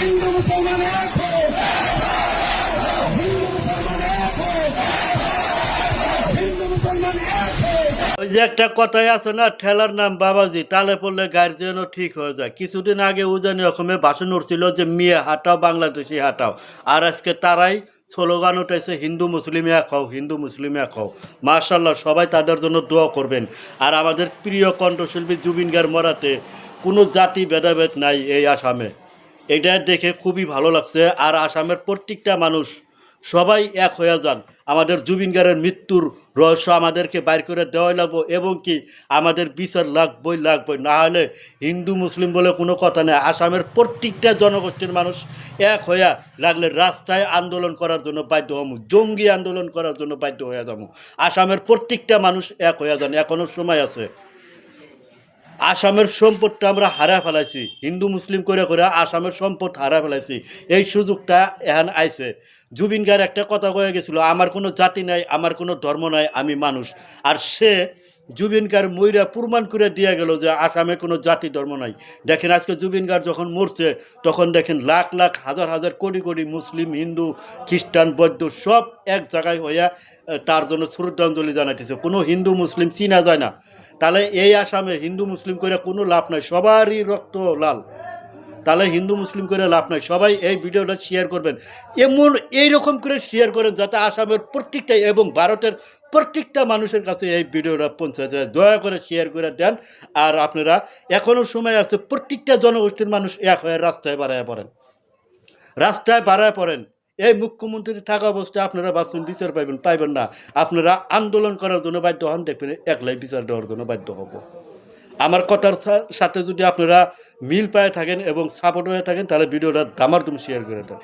হিন্দু মুসলমান এক হিন্দু ওই যে একটা কথাই আছে না, ঠেলার নাম বাবাজি, তালে পড়লে গার্জিয়ানও ঠিক হয়ে যায়। কিছুদিন আগে উজানি অসমে ভাষণ উঠছিল যে, মেয়ে, হাঁটাও বাংলাদেশি, হাঁটাও। আর আজকে তারাই স্লোগান উঠেছে হিন্দু মুসলিম এক হও, হিন্দু মুসলিম এক হও। মার্শাল্লাহ সবাই তাদের জন্য দোয়া করবেন। আর আমাদের প্রিয় কণ্ঠশিল্পী জুবিন গার মরাতে কোনো জাতি ভেদাভেদ নাই এই আসামে। এটা দেখে খুবই ভালো লাগছে। আর আসামের প্রত্যেকটা মানুষ সবাই এক হয়ে যান। আমাদের জুবিন গারের মৃত্যুর রহস্য আমাদেরকে বাইর করে দেওয়াই লাগবো এবং কি আমাদের বিচার লাগবই লাগবই না হলে হিন্দু, মুসলিম বলে কোনো কথা নেই। আসামের প্রত্যেকটা জনগোষ্ঠীর মানুষ এক হইয়া লাগলে রাস্তায় আন্দোলন করার জন্য বাধ্য হমু, জঙ্গি আন্দোলন করার জন্য বাধ্য হয়ে যাব আসামের প্রত্যেকটা মানুষ এক হইয়া যান। এখনও সময় আছে। আসামের সম্পদটা আমরা হারা ফেলাইছি। হিন্দু, মুসলিম করে করে আসামের সম্পদ হারা ফেলাইছি। এই সুযোগটা এখন আইছে। জুবিন গার একটা কথা কয়ে গেছিল, আমার কোনো জাতি নাই, আমার কোনো ধর্ম নাই, আমি মানুষ। আর সে জুবিন গার ময়রা প্রমাণ করে দিয়ে গেল যে আসামে কোনো জাতি ধর্ম নাই। দেখেন আজকে জুবিন গার যখন মরছে, তখন দেখেন লাখ লাখ, হাজার হাজার কোটি কোটি মুসলিম, হিন্দু, খ্রিস্টান, বৌদ্ধ সব এক জায়গায় হইয়া তার জন্য শ্রদ্ধাঞ্জলি জানাইতেছে। কোনো হিন্দু, মুসলিম চিনা যায় না। তাহলে এই আসামে হিন্দু মুসলিম করে কোনো লাভ নাই, সবারই রক্ত লাল। তাহলে হিন্দু মুসলিম করে লাভ নাই, সবাই এই ভিডিওটা শেয়ার করবেন। এমন এইরকম করে শেয়ার করেন যাতে আসামের প্রত্যেকটা এবং ভারতের প্রত্যেকটা মানুষের কাছে এই ভিডিওটা পৌঁছে যায়। দয়া করে শেয়ার করে দেন। আর আপনারা এখনও সময় আছে, প্রত্যেকটা জনগোষ্ঠীর মানুষ এক হয়ে রাস্তায় বাড়ায় পড়েন। রাস্তায় বাড়ায় পড়েন। এই মুখ্যমন্ত্রী থাকা অবস্থায় আপনারা ভাবছেন বিচার পাইবেন পাইবেন না। আপনারা আন্দোলন করার জন্য বাধ্য হন, দেখবেন একলাই বিচার দেওয়ার জন্য বাধ্য হব। আমার কথার সাথে যদি আপনারা মিল পায়ে থাকেন এবং সাপোর্ট হয়ে থাকেন, তাহলে ভিডিওটা দামার তুমি শেয়ার করে দেন।